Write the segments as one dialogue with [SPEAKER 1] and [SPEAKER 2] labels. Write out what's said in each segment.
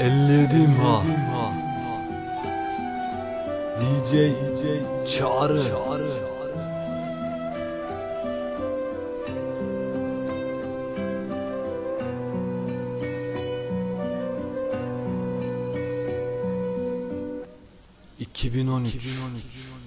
[SPEAKER 1] 57 ha. DJ Çağrı. ...2013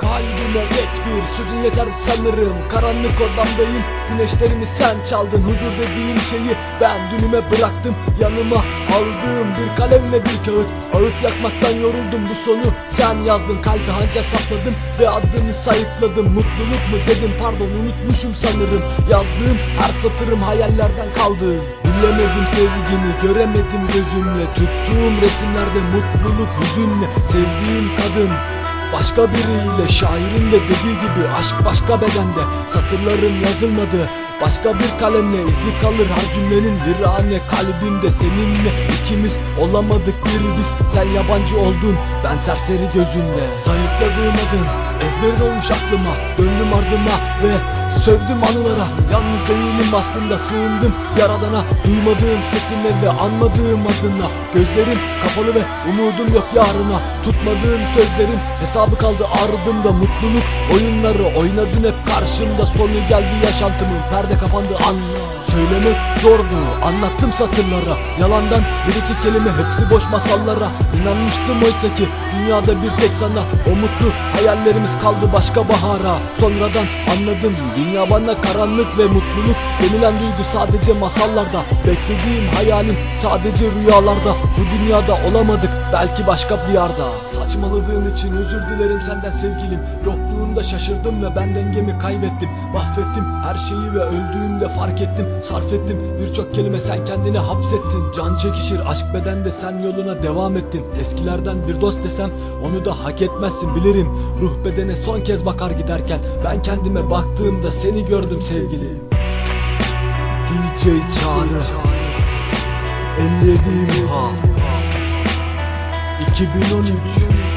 [SPEAKER 2] Kalbime tek bir sözün yeter sanırım. Karanlık odamdayım. Güneşlerimi sen çaldın. Huzur dediğin şeyi ben dünüme bıraktım. Yanıma aldığım bir kalem ve bir kağıt. Ağıt yakmaktan yoruldum. Bu sonu sen yazdın. Kalbi hançer sapladın ve adını sayıkladım. Mutluluk mu dedim? Pardon unutmuşum sanırım. Yazdığım her satırım hayallerden kaldı. Bilemedim sevgini göremedim gözümle Tuttuğum resimlerde mutluluk hüzünle Sevdiğim kadın Başka biriyle şairin de dediği gibi aşk başka bedende. Satırlarım yazılmadı Başka bir kalemle izi kalır her cümlenin. Virane kalbimde Seninle ikimiz olamadık bir biz. Sen yabancı oldun ben serseri gözünde Sayıkladığım adın ezberin olmuş aklıma Döndüm ardıma ve sövdüm anılara Yalnız değilim aslında sığındım yaradana. Duymadığım sesine ve anmadığım adına. Gözlerim kapalı ve umudum yok yarına. Tutmadığım sözlerin hesabı kaldı ardımda. Mutluluk oyunları oynadın hep karşımda. Sonu geldi yaşantımın perde kapandı anla Söylemek zordu anlattım satırlara. Yalandan bir iki kelime hepsi boş masallara. İnanmıştım oysa ki dünyada bir tek sana. O mutlu hayallerimiz kaldı başka bahara. Sonradan anladım dünya bana karanlık ve mutluluk Denilen duygu sadece masallarda. Beklediğim hayalim sadece rüyalarda. Bu dünyada olamadık belki başka bir yerde. Saçmaladığım için özür dilerim senden sevgilim Yokluğunda şaşırdım ve ben dengemi kaybettim. Mahvettim her şeyi ve öldüğümde fark ettim Sarf ettim. Birçok kelime sen kendini hapsettin. Can çekişir aşk bedende sen yoluna devam ettin. Eskilerden bir dost desem onu da hak etmezsin bilirim. Ruh bedene son kez bakar giderken Ben kendime baktığımda seni gördüm sevgilim
[SPEAKER 1] DJ Çağrı 57 ha 2013